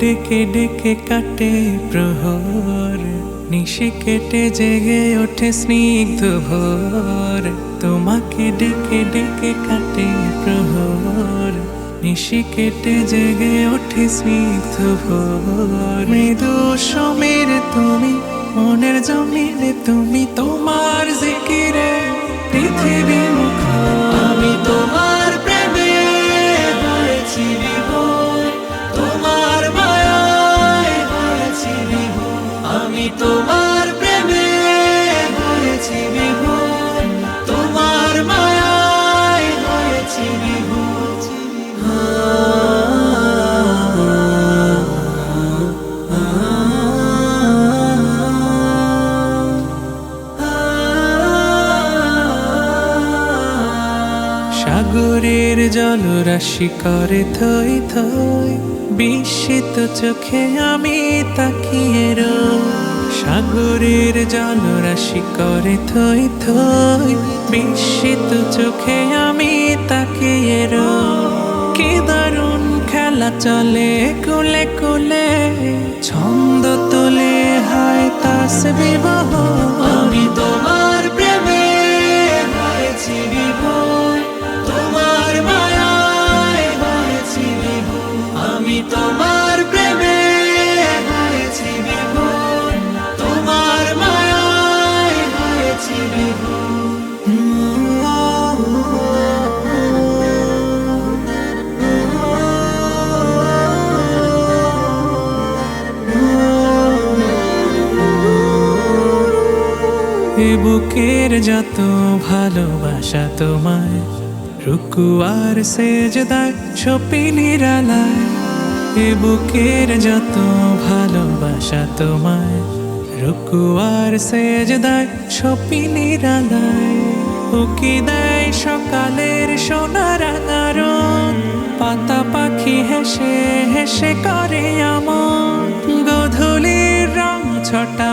ডেকে ডেকে কাটে প্রহর। নিশে কেটে জেগে ওঠে স্নিগ্ধ ভোর। তোমাকে ডেকে ডেকে কাটে প্রহর। নিশি কেটে জেগে ওঠে স্নিগ্ধ ভোর। মৃদু সমীর তুমি, মনের জমিনে তুমি, তোমার জিকিরে আমি তোমার প্রেমে হয়েছি বিভোর। তোমার মায়ায় হয়েছি বিভোর। সাগরের জলরাশি করে থই থই, বিস্মিত চোখে আমি তাকিয়ে রই। সাগরের জলরাশি করে থই থই, বিস্মিত চোখে আমি তাকিয়ে কি দারুণ খেলা চলে কোলে কোলে, ছন্দ তোলে হায় তাস বিবাহ বুকের যত ভালোবাসা তোমায় রুকু আর সেজদায় সপি নিরালায় এ বুকের যত ভালোবাসা তোমায় রুকু আর সেজদায় সপি নিরালায় উকি দেয় সকালের সোনার আঙারণ পাতা পাখি হেসে হেসে করে আমন। গধূলির রং ছটা